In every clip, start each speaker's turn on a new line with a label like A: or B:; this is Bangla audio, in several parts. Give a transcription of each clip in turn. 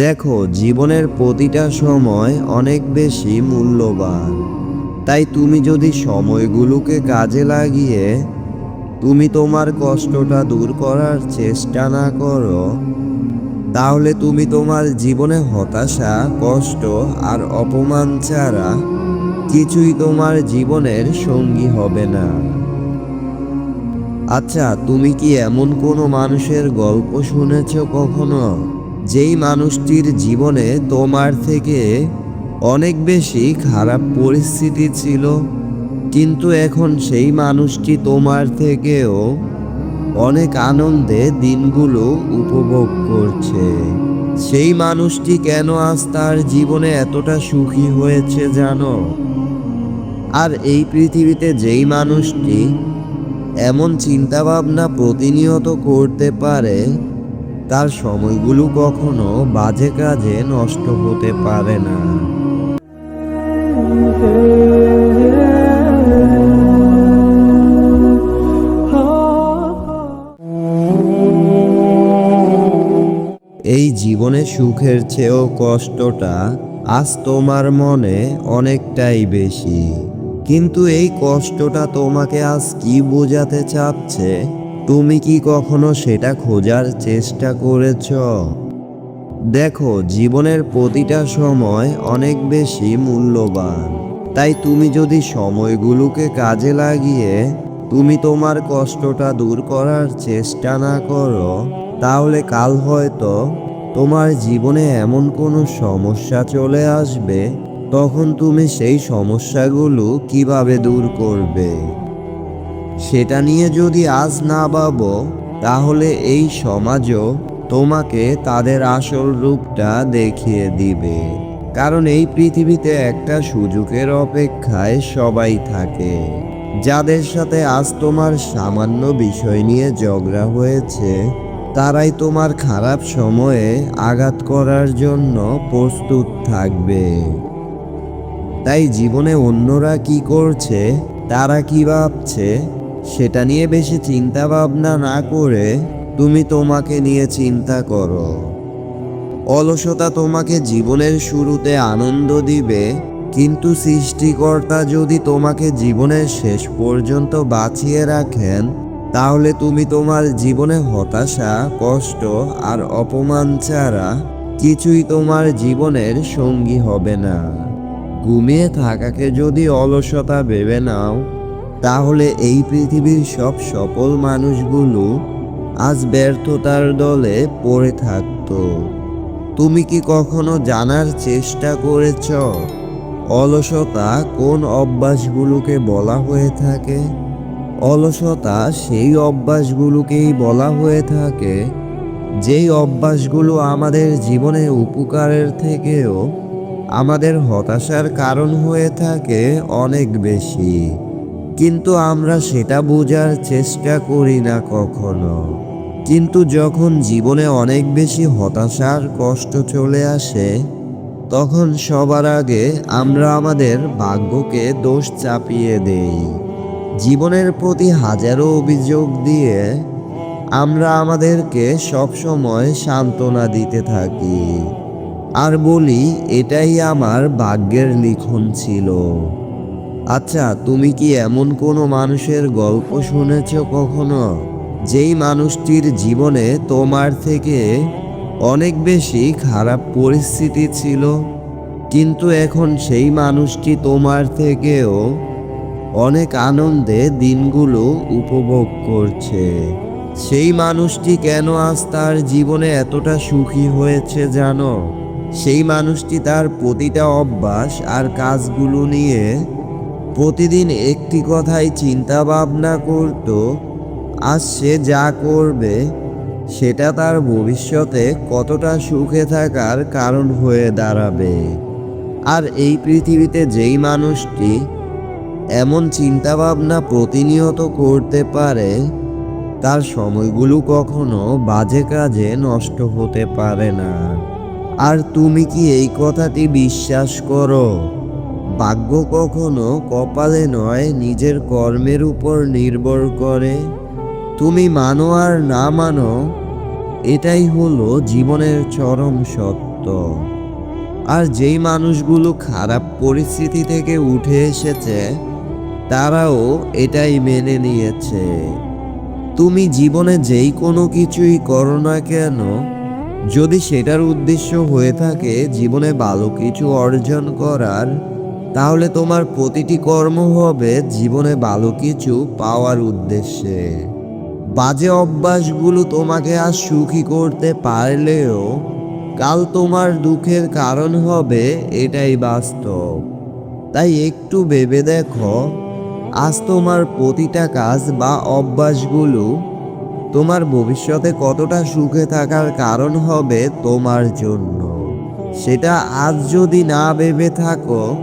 A: দেখো, জীবনের প্রতিটা সময় অনেক বেশি মূল্যবান। তাই তুমি যদি সময়গুলোকে কাজে লাগিয়ে তুমি তোমার কষ্টটা দূর করার চেষ্টা না করো, তাহলে তুমি তোমার জীবনে হতাশা, কষ্ট আর অপমান ছাড়া কিছুই তোমার জীবনের সঙ্গী হবে না। আচ্ছা তুমি কি এমন কোনো মানুষের গল্প শুনেছ কখনো? যেই মানুষটির জীবনে তোমার থেকে অনেক বেশি খারাপ পরিস্থিতি ছিল, কিন্তু এখন সেই মানুষটি তোমার থেকেও অনেক আনন্দে দিনগুলো উপভোগ করছে। সেই মানুষটি কেন আজ তার জীবনে এতটা সুখী হয়েছে জানো? আর এই পৃথিবীতে যেই মানুষটি এমন চিন্তাভাবনা প্রতিনিয়ত করতে পারে তার সময়গুলো কখনো বাজে কাজে নষ্ট হতে পারে না। এই জীবনে সুখের চেয়েও কষ্টটা আজ তোমার মনে অনেকটাই বেশি। কিন্তু এই কষ্টটা তোমাকে আজ কি বোঝাতে চাচ্ছে? তুমি কি কখনো সেটা খোঁজার চেষ্টা করেছ? দেখো, জীবনের প্রতিটা সময় অনেক বেশি মূল্যবান। তাই তুমি যদি সময়গুলোকে কাজে লাগিয়ে তুমি তোমার কষ্টটা দূর করার চেষ্টা না করো, তাহলে কাল হয়তো তোমার জীবনে এমন কোনো সমস্যা চলে আসবে, তখন তুমি সেই সমস্যাগুলো কীভাবে দূর করবে? সেটা নিয়ে যদি আজ না ভাবো, তাহলে এই সমাজও তোমাকে তাদের আসল রূপটা দেখিয়ে দিবে। কারণ এই পৃথিবীতে একটা সুযোগের অপেক্ষায় সবাই থাকে। যাদের সাথে আজ তোমার সামান্য বিষয় নিয়ে ঝগড়া হয়েছে, তারাই তোমার খারাপ সময়ে আঘাত করার জন্য প্রস্তুত থাকবে। তাই জীবনে অন্যরা কি করছে, তারা কি ভাবছে সেটা নিয়ে বেশি চিন্তা ভাবনা না করে তুমি তোমাকে নিয়ে চিন্তা করো। অলসতা তোমাকে জীবনের শুরুতে আনন্দ দিবে, কিন্তু সৃষ্টিকর্তা যদি তোমাকে জীবনের শেষ পর্যন্ত বাঁচিয়ে রাখেন, তাহলে তুমি তোমার জীবনে হতাশা, কষ্ট আর অপমান ছাড়া কিছুই তোমার জীবনের সঙ্গী হবে না। ঘুমিয়ে থাকাকে যদি অলসতা ভেবে নাও তাহলে এই পৃথিবীর সব সফল মানুষগুলো আজ ব্যর্থতার দলে পড়ে থাকতো। তুমি কি কখনো জানার চেষ্টা করেছ? অলসতা কোন অভ্যাসগুলোকে বলা হয়ে থাকে? অলসতা সেই অভ্যাসগুলোকেই বলা হয়ে থাকে, যেই অভ্যাসগুলো আমাদের জীবনে উপকারের থেকেও আমাদের হতাশার কারণ হয়ে থাকে অনেক বেশি। কিন্তু আমরা সেটা বোঝার চেষ্টা করি না কখনো। কিন্তু যখন জীবনে অনেক বেশি হতাশার কষ্ট চলে আসে, তখন সবার আগে আমরা আমাদের ভাগ্যকে দোষ চাপিয়ে দেই। জীবনের প্রতি হাজারো অভিযোগ দিয়ে আমরা আমাদেরকে সবসময় সান্ত্বনা দিতে থাকি। আর বলি, এটাই আমার ভাগ্যের লিখন ছিল। আচ্ছা তুমি কি এমন কোনো মানুষের গল্প শুনেছ কখনো, যেই মানুষটির জীবনে তোমার থেকে অনেক বেশি খারাপ পরিস্থিতি ছিল? কিন্তু এখন সেই মানুষটি তোমার থেকেও অনেক আনন্দে দিনগুলো উপভোগ করছে। সেই মানুষটি কেন আজ তার জীবনে এতটা সুখী হয়েছে জানো? সেই মানুষটি তার প্রতিটা অভ্যাস আর কাজগুলো নিয়ে প্রতিদিন একটি কথাই চিন্তা ভাবনা করত, আজ সে যা করবে, সেটা তার ভবিষ্যতে কতটা সুখে থাকার কারণ হয়ে দাঁড়াবে। আর এই পৃথিবীতে যেই মানুষটি এমন চিন্তাভাবনা প্রতিনিয়ত করতে পারে, তার সময়গুলো কখনো বাজে কাজে নষ্ট হতে পারে না। আর তুমি কি এই কথাটি বিশ্বাস করো? ভাগ্য কখনো কপালে নয়, নিজের কর্মের উপর নির্ভর করে। তুমি মানো আর না মানো, এটাই হলো জীবনের চরম সত্য। আর যেই মানুষগুলো খারাপ পরিস্থিতি থেকে উঠে এসেছে, তারাও এটাই মেনে নিয়েছে। তুমি জীবনে যেই কোনো কিছুই করো না কেন, যদি সেটার উদ্দেশ্য হয়ে থাকে জীবনে ভালো কিছু অর্জন করার তাহলে তোমার প্রতিটি কর্ম হবে জীবনে ভালো কিছু পাওয়ার উদ্দেশ্যে। বাজে অভ্যাসগুলো তোমাকে আজ সুখী করতে পারলেও কাল তোমার দুঃখের কারণ হবে এটাই বাস্তব। তাই একটু ভেবে দেখো, আজ তোমার প্রতিটা কাজ বা অভ্যাসগুলো তোমার ভবিষ্যতে কতটা সুখে থাকার কারণ হবে তোমার জন্য। সেটা আজ যদি না ভেবে থাকো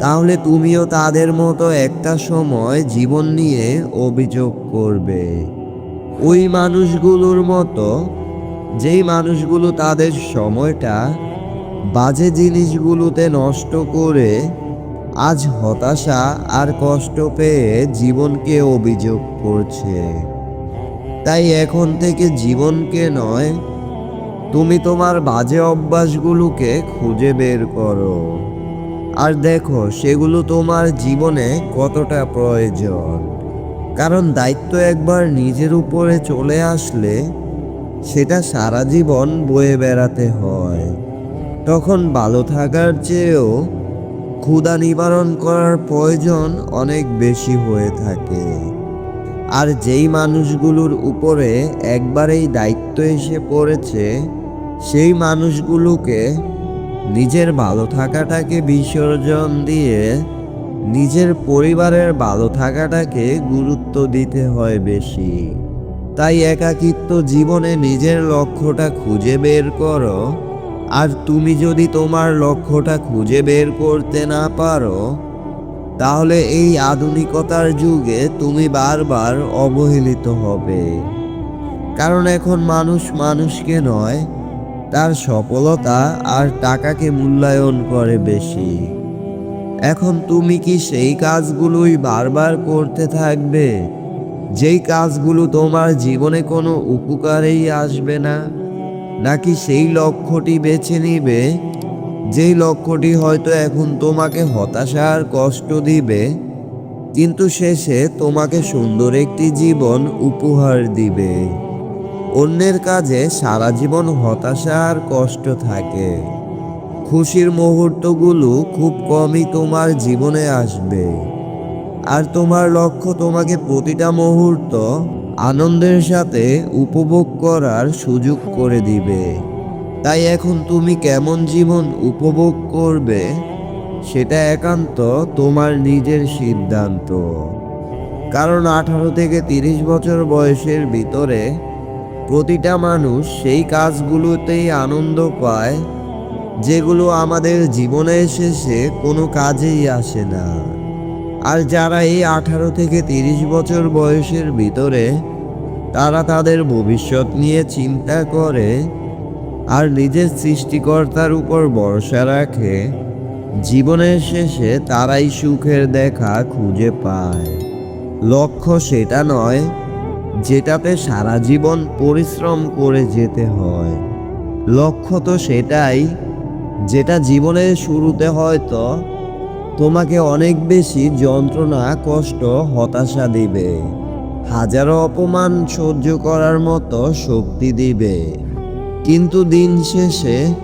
A: তাহলে তুমিও তাদের মতো একটা সময় জীবন নিয়ে অভিযোগ করবে। ওই মানুষগুলোর মতো, যেই মানুষগুলো তাদের সময়টা বাজে জিনিসগুলোতে নষ্ট করে আজ হতাশা আর কষ্ট পেয়ে জীবনকে অভিযোগ করছে। তাই এখন থেকে জীবনকে নয়, তুমি তোমার বাজে অভ্যাসগুলোকে খুঁজে বের করো। আর দেখো, সেগুলো তোমার জীবনে কতটা প্রয়োজন। কারণ দায়িত্ব একবার নিজের উপরে চলে আসলে সেটা সারা জীবন বয়ে বেড়াতে হয়। তখন ভালো থাকার চেয়েও ক্ষুধা নিবারণ করার প্রয়োজন অনেক বেশি হয়ে থাকে। আর যেই মানুষগুলোর উপরে একবারেই দায়িত্ব এসে পড়েছে, সেই মানুষগুলোকে নিজের ভালো থাকাটাকে বিসর্জন দিয়ে নিজের পরিবারের ভালো থাকাটাকে গুরুত্ব দিতে হয় বেশি। তাই একাকিত্ব জীবনে নিজের লক্ষ্যটা খুঁজে বের করো। আর তুমি যদি তোমার লক্ষ্যটা খুঁজে বের করতে না পারো, তাহলে এই আধুনিকতার যুগে তুমি বারবার অবহেলিত হবে। কারণ এখন মানুষ মানুষকে নয় তার সফলতা আর টাকাকে মূল্যায়ন করে বেশি। এখন তুমি কি সেই কাজগুলোই বারবার করতে থাকবে? যেই কাজগুলো তোমার জীবনে কোনো উপকারেই আসবে না? নাকি সেই লক্ষ্যটি বেছে নিবে? যেই লক্ষ্যটি হয়তো এখন তোমাকে হতাশার কষ্ট দিবে, কিন্তু শেষে তোমাকে সুন্দর একটি জীবন উপহার দিবে। অন্যের কাজে সারা জীবন হতাশা আর কষ্ট থাকে। খুশির মুহূর্তগুলো খুব কমই তোমার জীবনে আসবে। আর তোমার লক্ষ্য তোমাকে প্রতিটা মুহূর্ত আনন্দের সাথে উপভোগ করার সুযোগ করে দিবে। তাই এখন তুমি কেমন জীবন উপভোগ করবে, সেটা একান্ত তোমার নিজের সিদ্ধান্ত। কারণ আঠারো থেকে তিরিশ বছর বয়সের ভিতরে প্রতিটা মানুষ সেই কাজগুলোতেই আনন্দ পায়, যেগুলো আমাদের জীবনের শেষে কোনো কাজেই আসে না। আর যারা এই আঠারো থেকে তিরিশ বছর বয়সের ভিতরে, তারা তাদের ভবিষ্যৎ নিয়ে চিন্তা করে আর নিজের সৃষ্টিকর্তার উপর ভরসা রাখে, জীবনের শেষে তারাই সুখের দেখা খুঁজে পায়। লক্ষ্য সেটা নয় যেটাতে সারা জীবন পরিশ্রম করে যেতে হয়। লক্ষ্য তো সেটাই, যেটা জীবনের শুরুতে হয়তো তোমাকে অনেক বেশি যন্ত্রণা, কষ্ট, হতাশা দিবে। হাজারো অপমান সহ্য করার মতো শক্তি দিবে। কিন্তু দিন শেষে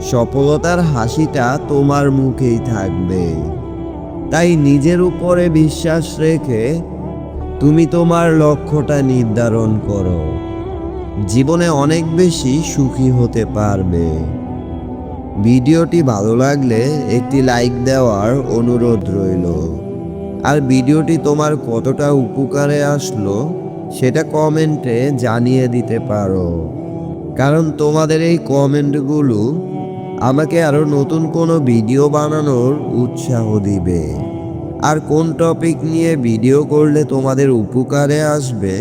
A: সফলতার হাসিটা তোমার মুখেই থাকবে। তাই নিজের উপরে বিশ্বাস রেখে তুমি তোমার লক্ষ্যটা নির্ধারণ করো। জীবনে অনেক বেশি সুখী হতে পারবে। ভিডিওটি ভালো লাগলে একটি লাইক দেওয়ার অনুরোধ রইল। আর ভিডিওটি তোমার কতটা উপকারে আসলো, সেটা কমেন্টে জানিয়ে দিতে পারো। কারণ তোমাদের এই কমেন্টগুলো আমাকে আরও নতুন কোনো ভিডিও বানানোর উৎসাহ দিবে। আর কোন টপিক নিয়ে ভিডিও করলে তোমাদের উপকারে আসবে,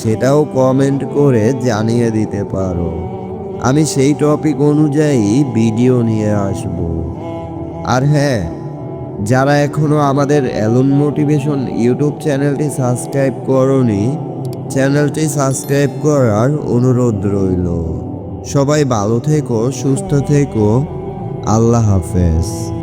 A: সেটাও কমেন্ট করে জানিয়ে দিতে পারো। আমি সেই টপিক অনুযায়ী ভিডিও নিয়ে আসব। আর হ্যাঁ যারা এখনও আমাদের অ্যালন মোটিভেশন ইউটিউব চ্যানেলটি সাবস্ক্রাইব করনি চ্যানেলটি সাবস্ক্রাইব করার অনুরোধ রইল। সবাই ভালো থেকো, সুস্থ থেকো। আল্লাহ হাফেজ।